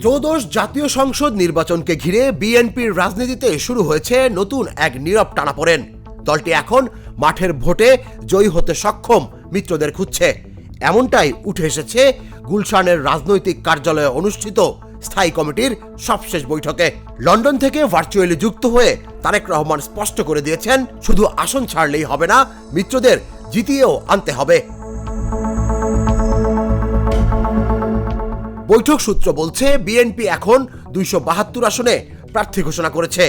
ত্রয়োদশ জাতীয় সংসদ নির্বাচনকে ঘিরে বিএনপির রাজনীতিতে শুরু হয়েছে নতুন এক নীরব টানাপোড়েন। দলটি এখন মাঠের ভোটে জয়ী হতে সক্ষম, মিত্রদের খুঁজছে। এমনটাই উঠে এসেছে গুলশানের রাজনৈতিক কার্যালয়ে অনুষ্ঠিত স্থায়ী কমিটির সবশেষ বৈঠকে। লন্ডন থেকে ভার্চুয়ালি যুক্ত হয়ে তারেক রহমান স্পষ্ট করে দিয়েছেন, শুধু আসন ছাড়লেই হবে না, মিত্রদের জিতিয়েও আনতে হবে। বৈঠক সূত্র বলছে বিএনপি এখন দুইশো বাহাত্তর আসনে প্রার্থী ঘোষণা করেছে।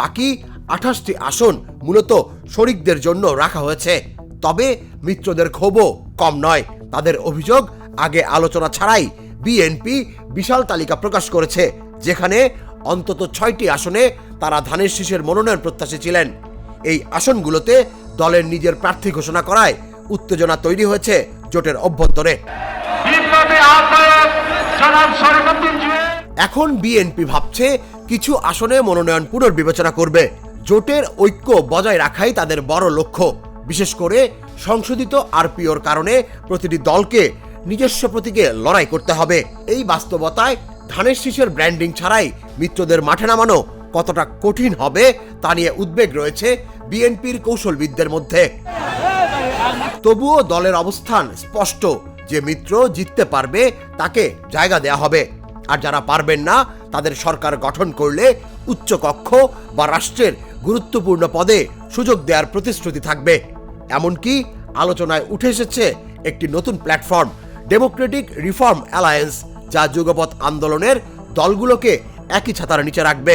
বাকি আঠাশটি আসন মূলত শরিকদের জন্য রাখা হয়েছে। তবে মিত্রদের ক্ষোভও কম নয়। তাদের অভিযোগ, আগে আলোচনা ছাড়াই বিএনপি বিশাল তালিকা প্রকাশ করেছে, যেখানে অন্তত ছয়টি আসনে তারা ধানের শীষের মনোনয়ন প্রত্যাশী ছিলেন। এই আসনগুলোতে দলের নিজের প্রার্থী ঘোষণা করায় উত্তেজনা তৈরি হয়েছে জোটের অভ্যন্তরে। এখন বিএনপি ভাবছে কিছু আসনে মনোনয়ন পুনর্বিবেচনা করবে। জোটের ঐক্য বজায় রাখাই তাদের বড় লক্ষ্য। বিশেষ করে সংশোধিত আরপিওর কারণে প্রতিটি দলকে নিজস্ব প্রতীকে লড়াই করতে হবে। এই বাস্তবতায় ধানের শীষের ব্র্যান্ডিং ছাড়াই মিত্রদের মাঠে নামানো কতটা কঠিন হবে তা নিয়ে উদ্বেগ রয়েছে বিএনপির কৌশলবিদদের মধ্যে। তবুও দলের অবস্থান স্পষ্ট। যে মিত্র জিততে পারবে, তাকে জায়গা দেয়া হবে। আর যারা পারবেন না, তাদের সরকার গঠন করলে উচ্চকক্ষ বা রাষ্ট্রের গুরুত্বপূর্ণ পদে সুযোগ দেওয়ার প্রতিশ্রুতি থাকবে। এমনকি আলোচনায় উঠে এসেছে একটি নতুন প্ল্যাটফর্ম ডেমোক্রেটিক রিফর্ম অ্যালায়েন্স যা যুগপৎ আন্দোলনের দলগুলোকে একই ছাতার নিচে রাখবে।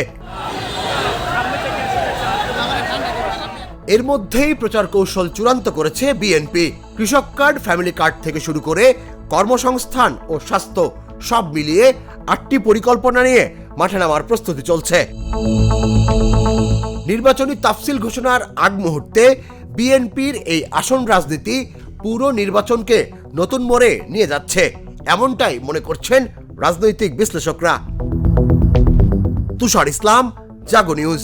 এর মধ্যেই প্রচার কৌশল চূড়ান্ত করেছে বিএনপি। কৃষক কার্ড, ফ্যামিলি কার্ড থেকে শুরু করে কর্মসংস্থান ও স্বাস্থ্য সব মিলিয়ে আটটি পরিকল্পনা নিয়ে মাঠে নামার প্রস্তুতি চলছে। নির্বাচনী তাফসিল ঘোষণার আগ মুহূর্তে বিএনপির এই আসন রাজনীতি পুরো নির্বাচনকে নতুন মোড়ে নিয়ে যাচ্ছে, এমনটাই মনে করছেন রাজনৈতিক বিশ্লেষকরা। তুষার ইসলাম, জাগো নিউজ।